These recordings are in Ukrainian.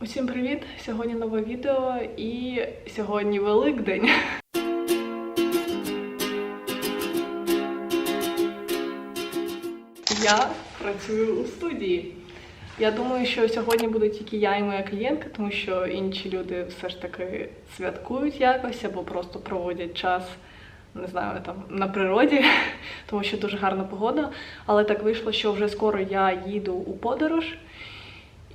Усім привіт! Сьогодні нове відео і сьогодні Великдень. Я працюю у студії. Я думаю, що сьогодні буде тільки я і моя клієнтка, тому що інші люди все ж таки святкують якось або просто проводять час, не знаю, там на природі, тому що дуже гарна погода. Але так вийшло, що вже скоро я їду у подорож.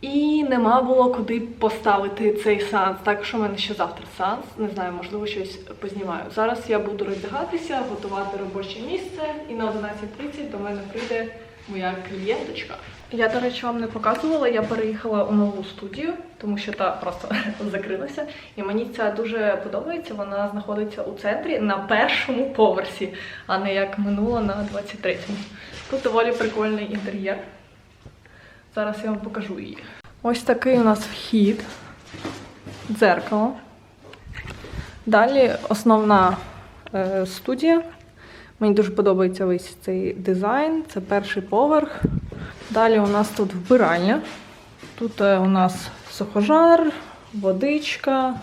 І нема було куди поставити цей сеанс. Так що в мене ще завтра сеанс. Не знаю, можливо, щось познімаю. Зараз я буду роздягатися, готувати робоче місце, і на 11.30 до мене прийде моя клієнточка. Я, до речі, вам не показувала. Я переїхала у нову студію, тому що та просто закрилася. І мені ця дуже подобається. Вона знаходиться у центрі на першому поверсі, а не як минула на 23-му. Тут доволі прикольний інтер'єр. Зараз я вам покажу її. Ось такий у нас вхід, дзеркало. Далі основна е, студія. Мені дуже подобається весь цей дизайн. Це перший поверх. Далі у нас тут вбиральня. Тут е, у нас сухожар, водичка,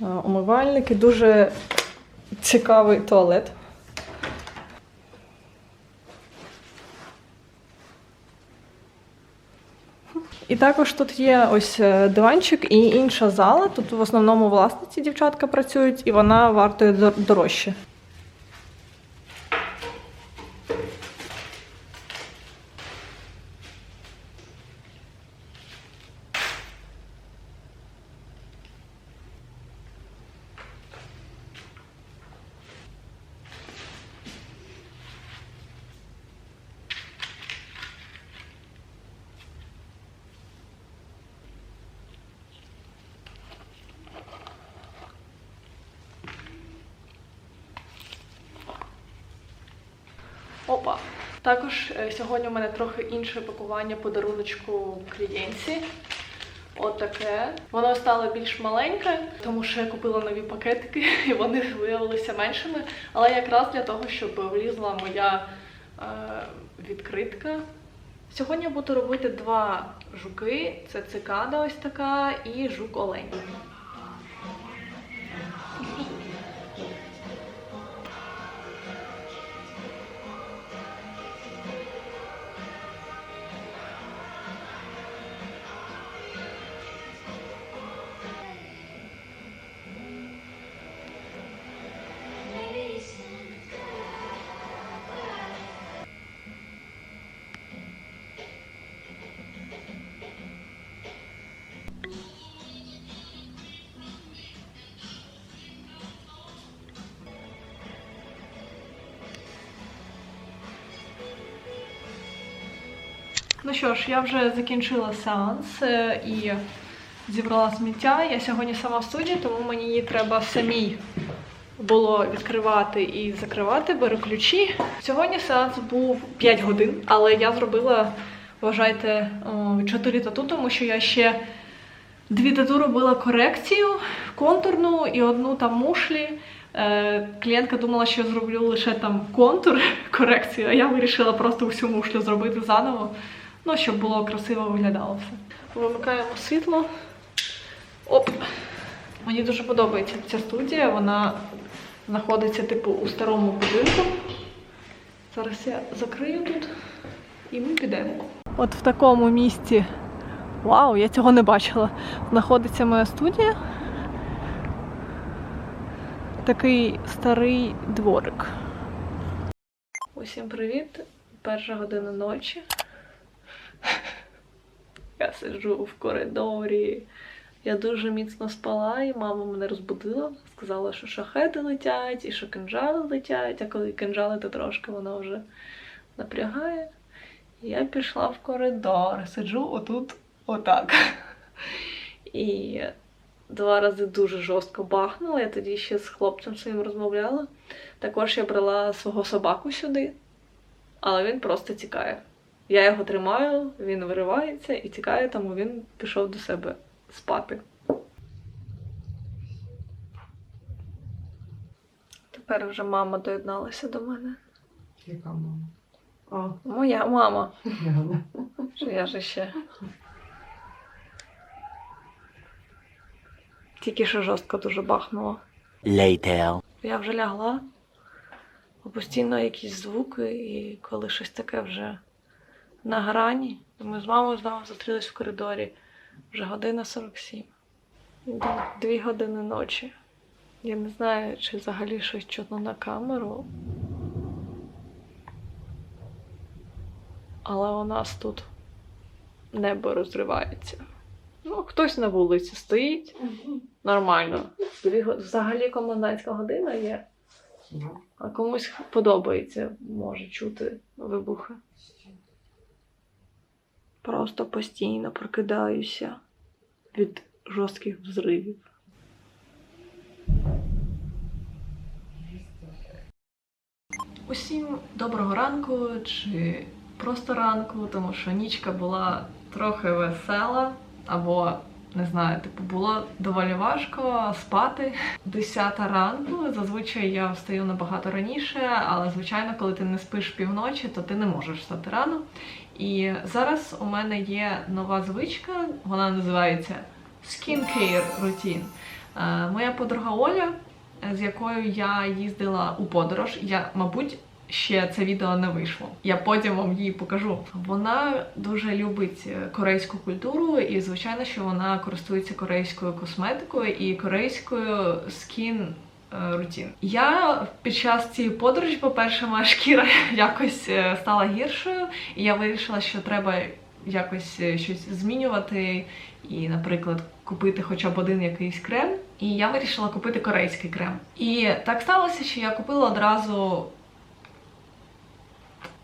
е, умивальники. Дуже цікавий туалет. І також тут є ось е, диванчик і інша зала. Тут в основному власниці дівчатка працюють, і вона вартує дор- дорожче. Опа. Також е, сьогодні у мене трохи інше пакування подаруночку клієнтці. Отаке. Воно стало більш маленьке, тому що я купила нові пакетики, і вони виявилися меншими. Але якраз для того, щоб влізла моя е, відкритка. Сьогодні я буду робити два жуки: це цикада ось така і жук олень. Ну що ж, я вже закінчила сеанс е, і зібрала сміття. Я сьогодні сама в студії, тому мені її треба самій було відкривати і закривати, беру ключі. Сьогодні сеанс був 5 годин, але я зробила, вважайте, 4 тату, тому що я ще дві тату робила корекцію контурну і одну там мушлі. Е, Клієнтка думала, що я зроблю лише там контур корекцію, а я вирішила просто всю мушлю зробити заново. Ну, щоб було красиво виглядало все. Вимикаємо світло. Оп! Мені дуже подобається ця студія. Вона знаходиться, типу, у старому будинку. Зараз я закрию тут і ми підемо. От в такому місці. Вау, я цього не бачила. Знаходиться моя студія. Такий старий дворик. Усім привіт! Перша година ночі. Я сиджу в коридорі. Я дуже міцно спала, і мама мене розбудила. Сказала, що шахеди летять і що кинжали летять, а коли кинжали, то трошки вона вже напрягає. І я пішла в коридор, сиджу отут, отак. І два рази дуже жорстко бахнула. Я тоді ще з хлопцем своїм розмовляла. Також я брала свого собаку сюди, але він просто тікає. Я його тримаю, він виривається і тікає, тому він пішов до себе спати. Тепер вже мама доєдналася до мене. Яка мама? А, Моя мама. Яна. Що я ж ще Тільки що жорстко дуже бахнуло. Later. Я вже лягла, бо постійно якісь звуки, і коли щось таке вже на грані. Ми з мамою знову зустрілись в коридорі. Вже година 47. Дві години ночі. Я не знаю, чи взагалі щось чутно на камеру. Але у нас тут небо розривається. Ну, хтось на вулиці стоїть. Нормально. Взагалі комендантська година є, а комусь подобається, може чути вибухи. Просто постійно прокидаюся від жорстких взривів. Усім доброго ранку чи просто ранку, тому що нічка була трохи весела, або не знаю, типу, було доволі важко спати. Десята ранку. Зазвичай я встаю набагато раніше, але звичайно, коли ти не спиш півночі, то ти не можеш встати рано. І зараз у мене є нова звичка, вона називається Skincare Routine. Е, Моя подруга Оля, з якою я їздила у подорож, я, мабуть, ще це відео не вийшло. Я потім вам її покажу. Вона дуже любить е, корейську культуру, і звичайно, що вона користується корейською косметикою і корейською скін. е, Рутін. Я під час цієї подорожі, по-перше, моя шкіра якось е, стала гіршою, і я вирішила, що треба якось щось змінювати і, наприклад, купити хоча б один якийсь крем. І я вирішила купити корейський крем. І так сталося, що я купила одразу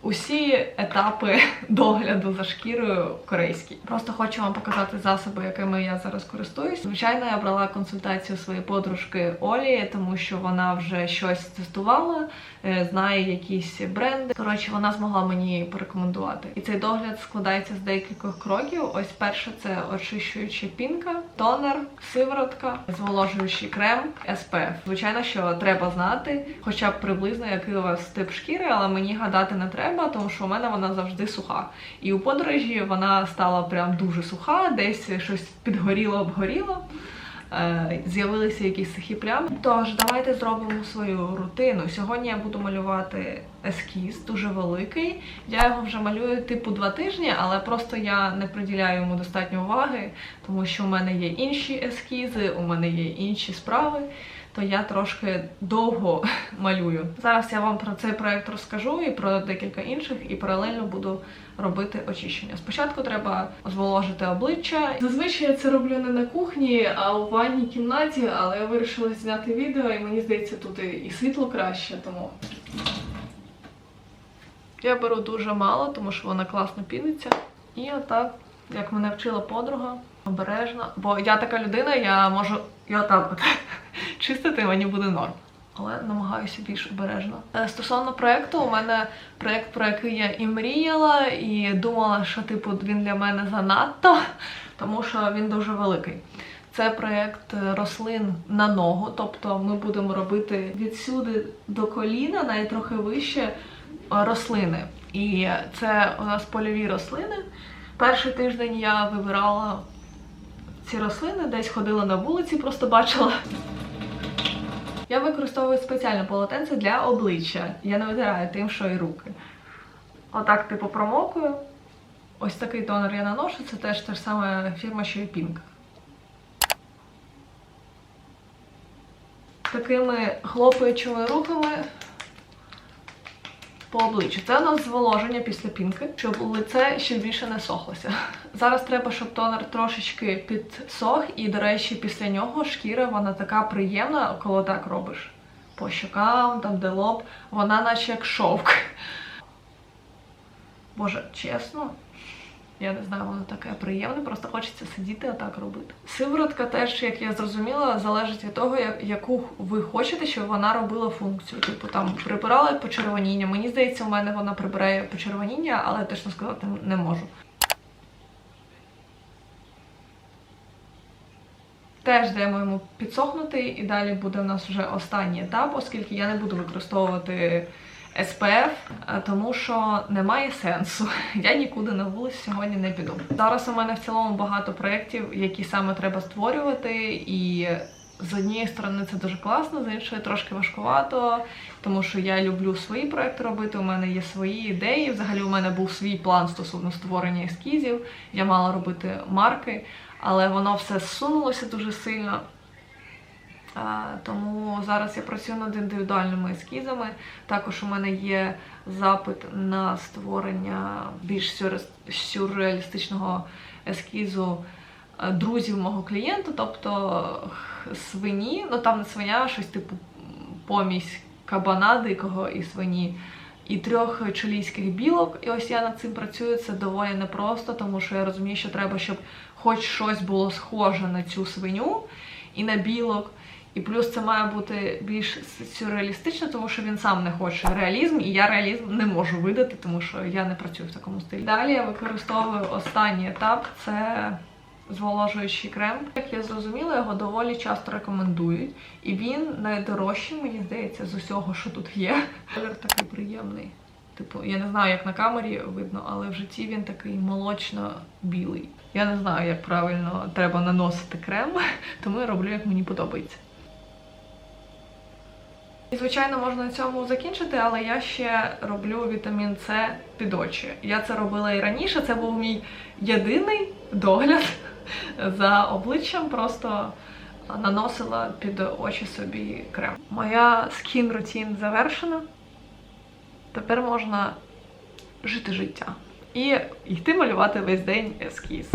усі етапи догляду за шкірою корейські. Просто хочу вам показати засоби, якими я зараз користуюсь. Звичайно, я брала консультацію своєї подружки Олі, тому що вона вже щось тестувала, е, знає якісь бренди. Коротше, вона змогла мені порекомендувати. І цей догляд складається з декількох кроків. Ось перше це очищуюча пінка, тонер, сиворотка, зволожуючий крем, SPF. Звичайно, що треба знати, хоча б приблизно який у вас тип шкіри, але мені гадати не треба, тому що у мене вона завжди суха. І у подорожі вона стала прям дуже суха, десь щось підгоріло, обгоріло. Е, З'явилися якісь сухі плями. Тож давайте зробимо свою рутину. Сьогодні я буду малювати ескіз, дуже великий. Я його вже малюю типу два тижні, але просто я не приділяю йому достатньо уваги, тому що у мене є інші ескізи, у мене є інші справи. То я трошки довго малюю. Зараз я вам про цей проект розкажу і про декілька інших, і паралельно буду робити очищення. Спочатку треба зволожити обличчя. Зазвичай я це роблю не на кухні, а у ванній кімнаті, але я вирішила зняти відео, і мені здається, тут і- світло краще, тому. Я беру дуже мало, тому що вона класно піниться. І отак, як мене вчила подруга, обережно. Бо я така людина, я можу і отак от чистити, мені буде норм. Але намагаюся більш обережно. Е, Стосовно проекту, у мене проект, про який я і мріяла, і думала, що типу він для мене занадто, тому що він дуже великий. Це проєкт е, рослин на ногу, тобто ми будемо робити відсюди до коліна, навіть трохи вище е, рослини. І це у нас польові рослини. Перший тиждень я вибирала ці рослини, десь ходила на вулиці, просто бачила. Я використовую спеціальне полотенце для обличчя. Я не витираю тим, що і руки. Отак, типу, промокую. Ось такий тонер я наношу, це теж та ж сама фірма, що і Pink. Такими хлопаючими рухами по обличчю. Це у нас зволоження після пінки, щоб лице ще більше не сохлося. Зараз треба, щоб тонер трошечки підсох, і, до речі, після нього шкіра вона така приємна, коли так робиш. По щокам, там де лоб, вона наче як шовк. Боже, чесно, я не знаю, воно таке приємне, просто хочеться сидіти отак робити. Сиворотка теж, як я зрозуміла, залежить від того, яку ви хочете, щоб вона робила функцію. Типу там прибирала почервоніння. Мені здається, у мене вона прибирає почервоніння, але точно сказати не можу. Теж даємо йому підсохнути, і далі буде в нас вже останній етап, оскільки я не буду використовувати SPF, е, тому що немає сенсу. Я нікуди на вулицю сьогодні не піду. Зараз у мене в цілому багато проєктів, які саме треба створювати, і з однієї сторони це дуже класно, з іншої трошки важкувато, тому що я люблю свої проекти робити. У мене є свої ідеї. Взагалі, у мене був свій план стосовно створення ескізів. Я мала робити марки, але воно все зсунулося дуже сильно. Тому зараз я працюю над індивідуальними ескізами. Також у мене є запит на створення більш сюрреалістичного ескізу е, друзів мого клієнта, тобто свині, ну там не свиня, а щось типу помість кабана дикого і свині. І трьох чилійських білок. І ось я над цим працюю. Це доволі непросто, тому що я розумію, що треба, щоб хоч щось було схоже на цю свиню і на білок. І плюс це має бути більш сюрреалістично, тому що він сам не хоче реалізм, і я реалізм не можу видати, тому що я не працюю в такому стилі. Далі я використовую останній етап це зволожуючий крем. Як я зрозуміла, його доволі часто рекомендують. І він найдорожчий, мені здається, з усього, що тут є. Колір такий приємний. Типу, я не знаю, як на камері видно, але в житті він такий молочно-білий. Я не знаю, як правильно треба наносити крем, тому я роблю, як мені подобається. І, звичайно, можна на цьому закінчити, але я ще роблю вітамін С під очі. Я це робила і раніше. Це був мій єдиний догляд за обличчям. Просто наносила під очі собі крем. Моя скін рутін завершена. Тепер можна жити життя і йти малювати весь день ескіз.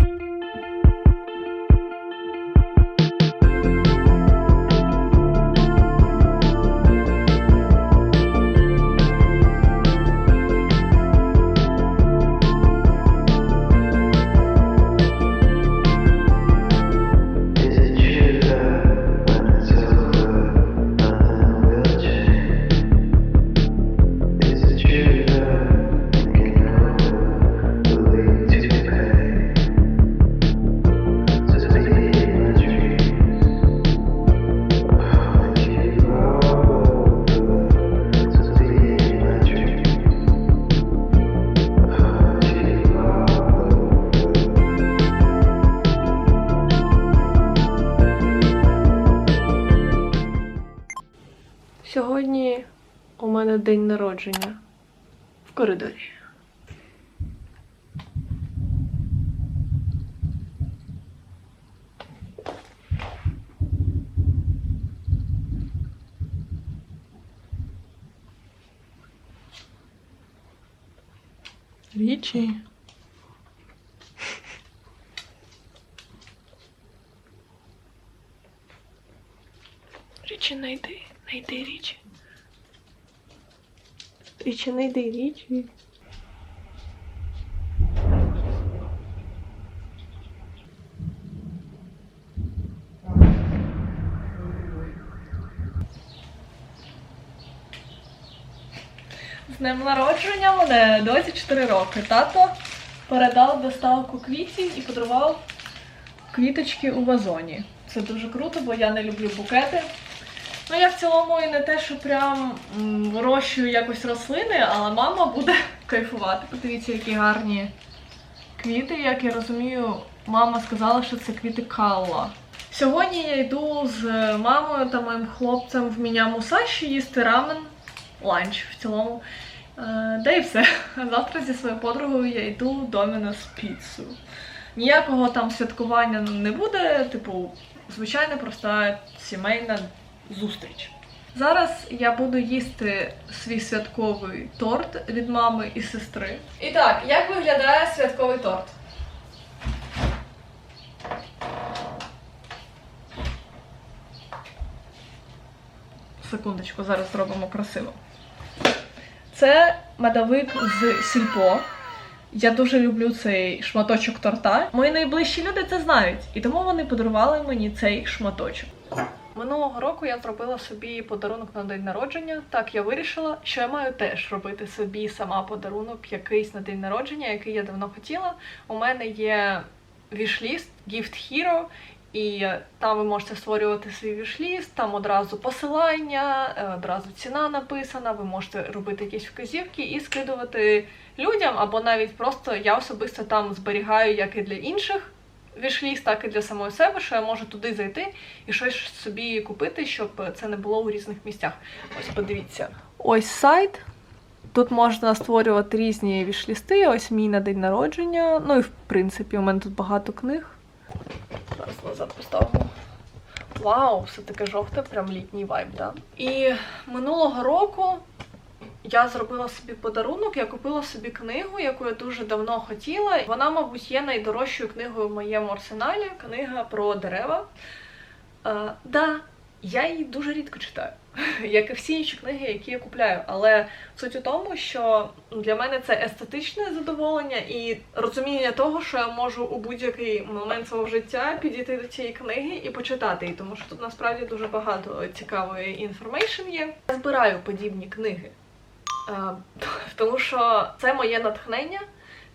День народження в коридорі. Річі. Річі, найди, найди річі. Річі, найди річі. З днем народження мене 24 роки. Тато передав доставку квітів і подарував квіточки у вазоні. Це дуже круто, бо я не люблю букети. Ну, я в цілому і не те, що прям м, вирощую якось рослини, але мама буде кайфувати. Подивіться, які гарні квіти. Як я розумію, мама сказала, що це квіти калла. Сьогодні я йду з мамою та моїм хлопцем в Міня Мусаші їсти рамен, ланч в цілому. Е, Та і все. Завтра зі своєю подругою я йду до Домінос піцу. Ніякого там святкування не буде, типу, звичайна проста сімейна зустріч. Зараз я буду їсти свій святковий торт від мами і сестри. І так, як виглядає святковий торт? Секундочку, зараз зробимо красиво. Це медовик з сільпо. Я дуже люблю цей шматочок торта. Мої найближчі люди це знають, і тому вони подарували мені цей шматочок. Минулого року я зробила собі подарунок на день народження. Так я вирішила, що я маю теж робити собі сама подарунок якийсь на день народження, який я давно хотіла. У мене є вішліст Gift Hero, і там ви можете створювати свій вішліст, там одразу посилання, е, одразу ціна написана, ви можете робити якісь вказівки і скидувати людям, або навіть просто я особисто там зберігаю як і для інших вішліст, так і для самої себе, що я можу туди зайти і щось собі купити, щоб це не було у різних місцях. Ось подивіться. Ось сайт. Тут можна створювати різні вішлісти. Ось мій на день народження. Ну і в принципі, у мене тут багато книг. Зараз назад поставимо. Вау, все таке жовте, прям літній вайб, да? І минулого року я зробила собі подарунок, я купила собі книгу, яку я дуже давно хотіла. Вона, мабуть, є найдорожчою книгою в моєму арсеналі. Книга про дерева. Е, да, я її дуже рідко читаю, як і всі інші книги, які я купляю. Але суть у тому, що для мене це естетичне задоволення і розуміння того, що я можу у будь-який момент свого життя підійти до цієї книги і почитати її, тому що тут насправді дуже багато цікавої інформейшн є. Я збираю подібні книги. Е, Тому що це моє натхнення,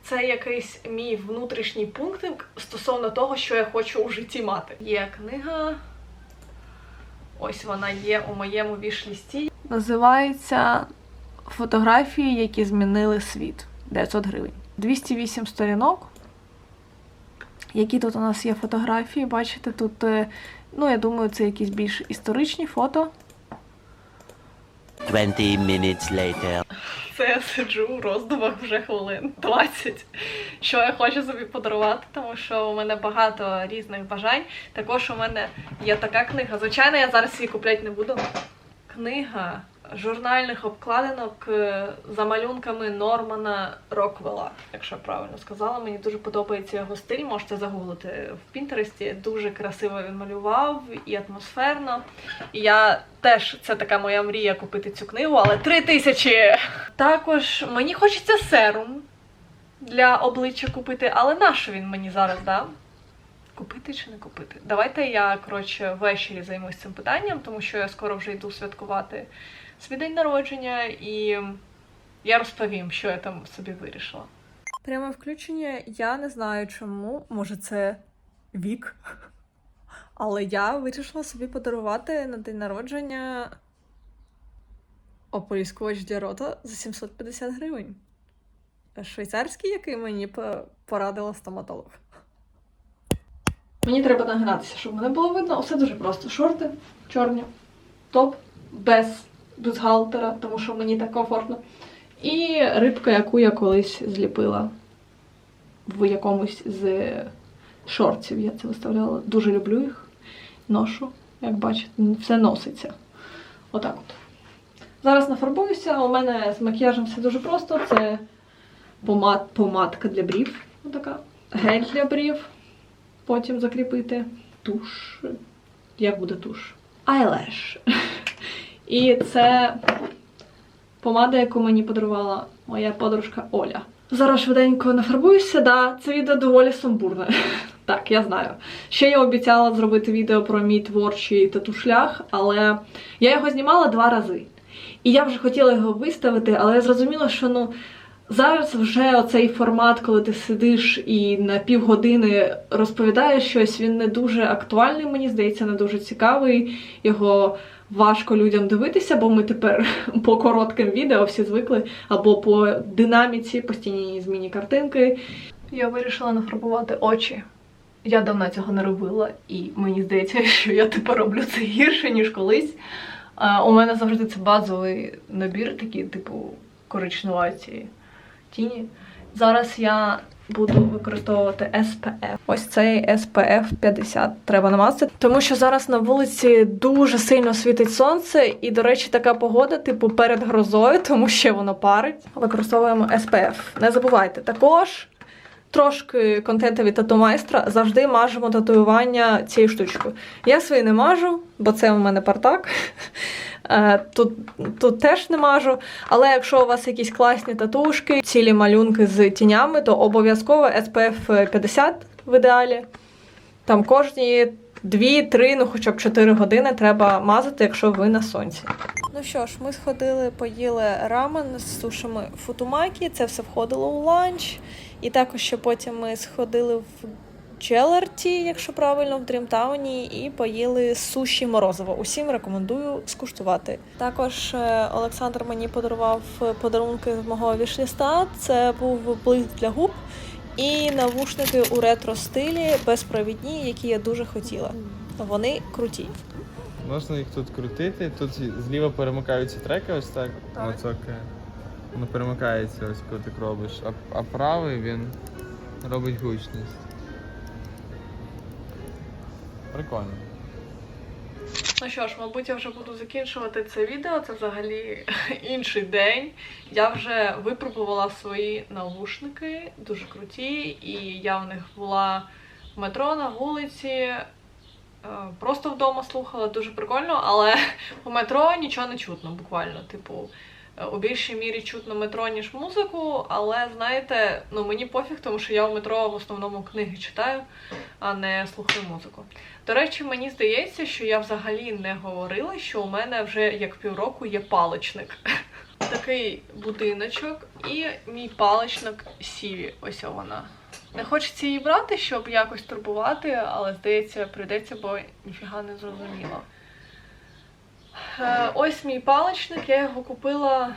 це якийсь мій внутрішній пунктик стосовно того, що я хочу у житті мати. Є книга. Ось вона є у моєму вішлісті. Називається Фотографії, які змінили світ. 900 гривень. 208 сторінок. Які тут у нас є фотографії? Бачите, тут, е, ну, я думаю, це якісь більш історичні фото. 20 minutes later. Це я сиджу у роздумах вже хвилин 20, що я хочу собі подарувати, тому що у мене багато різних бажань. Також у мене є така книга. Звичайно, я зараз її купляти не буду. Книга журнальних обкладинок е, за малюнками Нормана Роквелла, якщо я правильно сказала. Мені дуже подобається його стиль. Можете загуглити в Пінтересті. Дуже красиво він малював і атмосферно. Я теж це така моя мрія купити цю книгу, але три тисячі. Також мені хочеться серум для обличчя купити, але нащо він мені зараз, да? Купити чи не купити? Давайте я, коротше, ввечері займусь цим питанням, тому що я скоро вже йду святкувати свій день народження, і я розповім, що я там собі вирішила. Пряме включення, я не знаю чому, може це вік. Але я вирішила собі подарувати на день народження ополіскувач для рота за 750 гривень. Швейцарський, який мені порадила стоматолог. Мені треба нагинатися, щоб мене було видно. Все дуже просто. Шорти чорні, топ без бюстгальтера, тому що мені так комфортно. І рибка, яку я колись зліпила в якомусь з шортів. Я це виставляла. Дуже люблю їх. Ношу, як бачите, все носиться. Отак от. Зараз нафарбуюся. У мене з макіяжем все дуже просто. Це помад, помадка для брів. Отака. Гель для брів. Потім закріпити. Туш. Як буде туш? Айлеш. І це помада, яку мені подарувала моя подружка Оля. Зараз швиденько нафарбуюся, да, це відео доволі сумбурне. Так, я знаю. Ще я обіцяла зробити відео про мій творчий тату-шлях, але я його знімала два рази. І я вже хотіла його виставити, але я зрозуміла, що ну зараз вже оцей формат, коли ти сидиш і на півгодини розповідаєш щось, він не дуже актуальний, мені здається, не дуже цікавий. Його важко людям дивитися, бо ми тепер по коротким відео всі звикли, або по динаміці, постійній зміні картинки. Я вирішила нафарбувати очі. Я давно цього не робила, і мені здається, що я тепер роблю це гірше, ніж колись. У мене завжди це базовий набір, такий, типу, коричнуваті тіні. Зараз я буду використовувати SPF. Ось цей SPF 50 треба намазати, тому що зараз на вулиці дуже сильно світить сонце, і, до речі, така погода, типу, перед грозою, тому що воно парить. Використовуємо SPF. Не забувайте. Також трошки контенту від тату-майстра завжди мажемо татуювання цією штучкою. Я свої не мажу, бо це у мене партак. Е, Тут, тут теж не мажу. Але якщо у вас якісь класні татушки, цілі малюнки з тінями, то обов'язково SPF 50 в ідеалі. Там кожні 2-3, ну хоча б 4 години треба мазати, якщо ви на сонці. Ну що ж, ми сходили, поїли рамен з сушами футумакі. Це все входило у ланч. І також ще потім ми сходили в Джелерті, якщо правильно, в Дрімтауні, і поїли суші морозиво. Усім рекомендую скуштувати. Також е, Олександр мені подарував подарунки з мого вішліста. Це був блиск для губ і навушники у ретро стилі безпровідні, які я дуже хотіла. Вони круті. Можна їх тут крутити. Тут зліва перемикаються треки, ось так. Так. Воно перемикається, ось коли ти робиш. А, а правий він робить гучність. Прикольно. Ну що ж, мабуть, я вже буду закінчувати це відео. Це взагалі інший день. Я вже випробувала свої навушники, дуже круті, і я в них була в метро на вулиці. е, Просто вдома слухала дуже прикольно, але у метро нічого не чутно, буквально. Типу, у більшій мірі чутно метро, ніж музику, але знаєте, ну мені пофіг, тому що я в метро в основному книги читаю, а не слухаю музику. До речі, мені здається, що я взагалі не говорила, що у мене вже як півроку є паличник. Такий будиночок і мій паличник Сіві. Ось вона. Не хочеться її брати, щоб якось турбувати, але здається, прийдеться, бо ніфіга не зрозуміло. Е, ось мій паличник, я його купила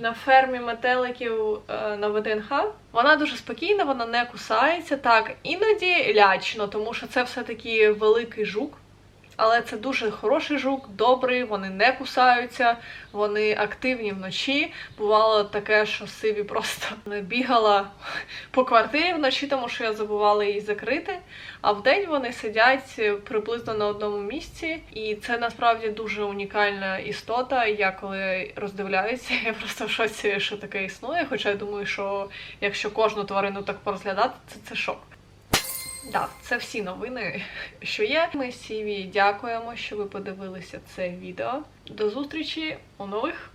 на фермі метеликів е, на ВДНХ. Вона дуже спокійна, вона не кусається. Так, іноді лячно, тому що це все-таки великий жук. Але це дуже хороший жук, добрий, вони не кусаються, вони активні вночі. Бувало таке, що Сиві просто бігала по квартирі вночі, тому що я забувала її закрити. А вдень вони сидять приблизно на одному місці, і це насправді дуже унікальна істота. Я коли роздивляюся, я просто в шоці, що таке існує. Хоча я думаю, що якщо кожну тварину так порозглядати, це, це шок. Так, це всі новини, що є. Ми Сіві дякуємо, що ви подивилися це відео. До зустрічі у нових